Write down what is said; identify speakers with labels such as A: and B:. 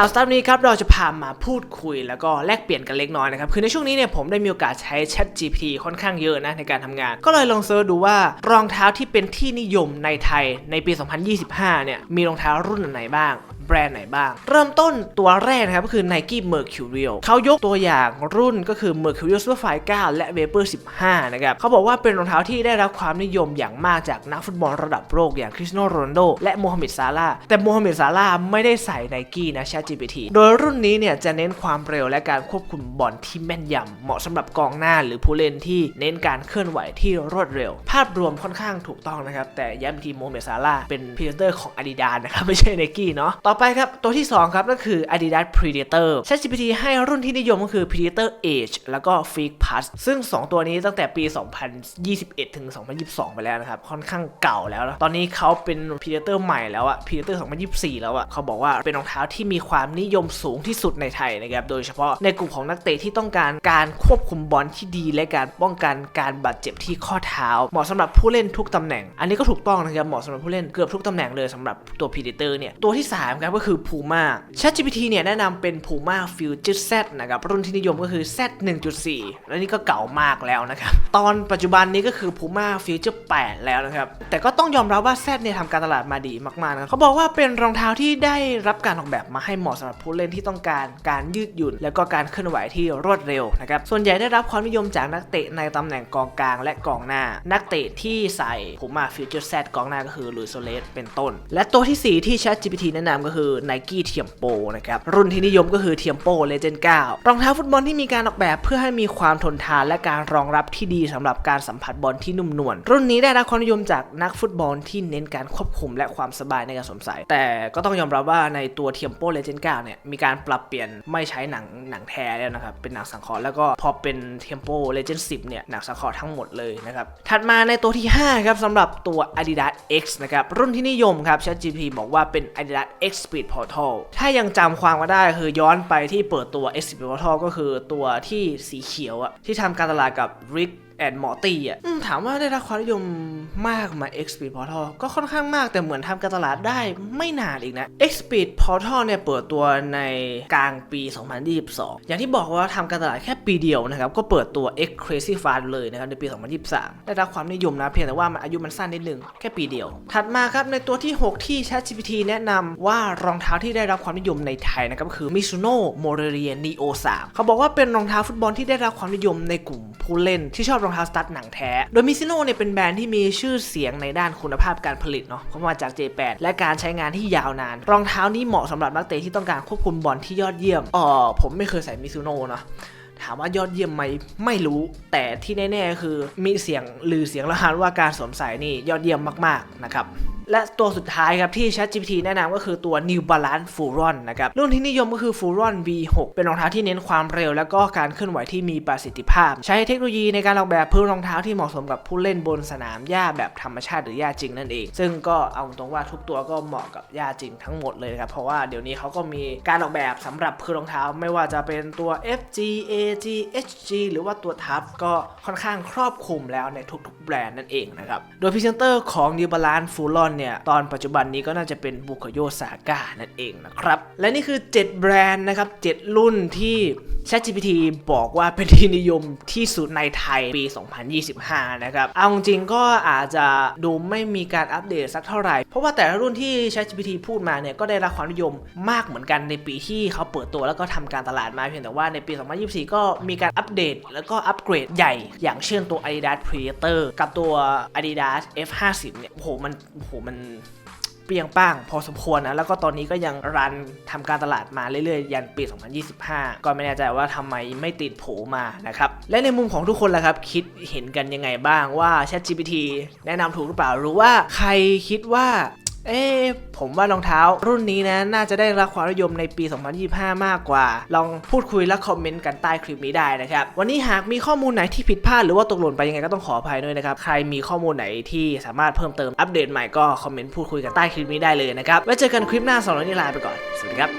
A: ข่าวสตาร์ทนี้ครับเราจะพามาพูดคุยแล้วก็แลกเปลี่ยนกันเล็กน้อยนะครับคือในช่วงนี้เนี่ยผมได้มีโอกาสใช้ Chat GPT ค่อนข้างเยอะนะในการทำงาน ก็เลยลองเซิร์ชดูว่ารองเท้าที่เป็นที่นิยมในไทยในปี 2025 เนี่ยมีรองเท้ารุ่นไหนบ้าง แบรนด์ไหนบ้าง เริ่มต้นตัวแรกนะครับก็คือ Nike Mercurial เขายกตัวอย่างรุ่นก็คือ Mercurial Superfly 9 และ Vapor 15 นะครับเขาบอกว่าเป็นรองเท้าที่ได้รับความนิยมอย่างมากจากนักฟุตบอลระดับโลกอย่างคริสตียโนโรนโดและโมฮัมเหม็ดซาลาแต่โมฮัมเหม็ดซาลาไม่ได้ใส่ Nike นะ ChatGPT โดยรุ่นนี้เนี่ยจะเน้นความเร็วและการควบคุมบอลที่แม่นยำเหมาะสำหรับกองหน้าหรือผู้เล่นที่เน้นการเคลื่อนไหวที่รวดเร็ว ภาพรวมค่อนข้างถูกต้องนะครับแต่ย้ำทีโมฮัมเหม็ดซาลาเป็นพรีเซนเตอร์ของ Adidas นะครับไม่ใช่ Nike เนาะต่อไปครับตัวที่ 2 ครับก็คือ Adidas Predator ChatGPT ให้รุ่นที่นิยมก็คือ Predator Edge แล้วก็ Freak Plus ซึ่ง 2 ตัวนี้ตั้งแต่ปี 2021 ถึง 2022 ไปแล้วนะครับ ค่อนข้างเก่าแล้ว ตอนนี้เขาเป็น Predator ใหม่แล้วอะ Predator 2024 แล้วอะเขาบอกว่าเป็นรองเท้าที่มีความนิยมสูงที่สุดในไทยนะครับ โดยเฉพาะในกลุ่มของนักเตะที่ต้องการการควบคุมบอลที่ดี และการป้องกันการบาดเจ็บที่ข้อเท้า เหมาะสำหรับผู้เล่นทุกตำแหน่ง อันนี้ก็ถูกต้องนะครับเหมาะสำหรับผู้เล่นเกือบทุกตำแหน่งเลยสำหรับตัว Predator เนี่ยตัวที่3ครับก็คือ Puma ChatGPT เนี่ยแนะนำเป็น Puma Future Z นะครับรุ่นที่นิยมก็คือ Z 1.4 และนี่ก็เก่ามากแล้วนะครับ ตอนปัจจุบันนี้ก็คือ Puma Future 8 แล้วนะครับ แต่ก็ต้องยอมรับว่า Z เนี่ยทำการตลาดมาดีมากๆนะเขาบอกว่าเป็นรองเท้าที่ได้รับการออกแบบมาให้เหมาะสำหรับผู้เล่นที่ต้องการการยืดหยุ่น แล้วก็การเคลื่อนไหวที่รวดเร็วนะครับส่วนใหญ่ได้รับความนิยมจากนักเตะในตำแหน่งกองกลางและกองหน้า นักเตะที่ใส่ Puma Future Z กองหน้าก็คือลุยโซเลสเป็นต้น และตัวที่ 4 ที่ ChatGPT แนะนำก็คือ Nike Tiempo นะครับรุ่นที่นิยมก็คือ Tiempo Legend 9รองเท้าฟุตบอลที่มีการออกแบบเพื่อให้มีความทนทานและการรองรับที่ดีสำหรับการสัมผัสบอลที่นุ่มนวลรุ่นนี้ได้รับความนิยมจากนักฟุตบอลที่เน้นการควบคุมและความสบายในการสวมใส่แต่ก็ต้องยอมรับว่าในตัว Tiempo Legend 9เนี่ยมีการปรับเปลี่ยนไม่ใช้หนังหนังแท้แล้วนะครับเป็นหนังสังเคราะห์แล้วก็พอเป็น Tempo Legend 10เนี่ยหนังสังเคราะห์ทั้งหมดเลยนะครับถัดมาในตัวที่5ครับสำหรับตัว Adidas X นะครับรุ่นที่นิยมครับ ChatGPT บอกว่าเป็น Adidas X Speed Portal ถ้ายังจำความก็ได้คือย้อนไปที่เปิดตัว X Speed Portal ก็คือตัวที่สีเขียวอะที่ทำการตลาดกับ Rick แอนมอร์ตี้อะอืมถามว่าได้รับความนิยมมากไหมา X Speed Portal ก็ค่อนข้างมากแต่เหมือนทำการตลาดได้ไม่นานอีกนะ X Speed Portal เนี่ยเปิดตัวในกลางปี 2022 อย่างที่บอกว่าทำการตลาดแค่ปีเดียวนะครับ ก็เปิดตัว X Crazy Fast เลยนะครับในปี 2023 ได้รับความนิยมนะเพียงแต่ว่ามันอายุมันสั้นนิดนึงแค่ปีเดียว ถัดมาครับในตัวที่ 6 ที่ ChatGPT แนะนำว่ารองเท้าที่ได้รับความนิยมในไทยนะครับก็คือ Mizuno Morelia Neo 3เขาบอกว่าเป็นรองเท้าฟุตบอลที่ได้รับความนิยมในกลุ่มผู้เล่นที่ชอบรองเท้าสตั๊ดหนังแท้ โดยมิซิโน่เนี่ยเป็นแบรนด์ที่มีชื่อเสียงในด้านคุณภาพการผลิตเนาะเขามาจากเจแปนและการใช้งานที่ยาวนาน รองเท้านี้เหมาะสำหรับนักเตะที่ต้องการควบคุมบอลที่ยอดเยี่ยมอ๋อผมไม่เคยใส่มิซิโน่เนาะถามว่ายอดเยี่ยมไหมไม่รู้ แต่ที่แน่ๆคือมีเสียงลือเสียงระหานว่าการสวมใส่นี่ยอดเยี่ยมมากๆนะครับ และตัวสุดท้ายครับที่ ChatGPT แนะนำก็คือตัว New Balance Furon นะครับรุ่นที่นิยมก็คือ Furon V6 เป็นรองเท้าที่เน้นความเร็ว แล้วก็การเคลื่อนไหวที่มีประสิทธิภาพ ใช้เทคโนโลยีในการออกแบบพื้นรองเท้าที่เหมาะสมกับผู้เล่นบนสนามหญ้าแบบธรรมชาติหรือหญ้าจริงนั่นเอง ซึ่งก็เอาตรงว่าทุกตัวก็เหมาะกับหญ้าจริงทั้งหมดเลยครับเพราะว่าเดี๋ยวนี้เขาก็มีการออกแบบสำหรับพื้นรองเท้าไม่ว่าจะเป็นตัว FG AG HG หรือว่าตัวทับก็ค่อนข้างครอบคลุมแล้วในทุกๆ แบรนด์นั่นเองนะครับโดยพรีเซนเตอร์ของ New Balance Furon เนี่ย ตอนปัจจุบันนี้ก็น่าจะเป็นบุคโยซาก้านั่นเองนะครับ และนี่คือ 7 แบรนด์นะครับ 7 รุ่นที่ ChatGPT บอกว่าเป็นที่นิยมที่สุดในไทยปี 2025 นะครับ เอาจริงก็อาจจะดูไม่มีการอัปเดตสักเท่าไหร่ เพราะว่าแต่ละรุ่นที่ ChatGPT พูดมาเนี่ย ก็ได้รับความนิยมมากเหมือนกันในปีที่เขาเปิดตัวแล้วก็ทำการตลาดมาเพียงแต่ว่าในปี 2024 ก็มีการอัปเดตแล้วก็อัปเกรดใหญ่ อย่างเช่นตัว Adidas Predator กับตัว Adidas F50 เนี่ยโอ้โหมันโอ้โหมัน เปรียงป้างพอสมควรนะ แล้วก็ตอนนี้ก็ยังรันทำการตลาดมาเรื่อยๆ ยันปี 2025 ก็ไม่แน่ใจว่าทำไมไม่ติดโผมานะครับ และในมุมของทุกคนล่ะครับ คิดเห็นกันยังไงบ้างว่า ChatGPT แนะนำถูกหรือเปล่าหรือว่าใครคิดว่า เอ๊ผมว่ารองเท้า รุ่นนี้นะน่าจะได้รับความนิยมในปี 2025 มากกว่า ลองพูดคุยและคอมเมนต์กันใต้คลิปนี้ได้นะครับ วันนี้หากมีข้อมูลไหนที่ผิดพลาดหรือว่าตกหล่นไปยังไงก็ต้องขออภัยด้วยนะครับ ใครมีข้อมูลไหนที่สามารถเพิ่มเติมอัปเดตใหม่ก็คอมเมนต์พูดคุยกันใต้คลิปนี้ได้เลยนะครับ ไว้เจอกันคลิปหน้าสำหรับวันนี้ลาไปก่อน สวัสดีครับ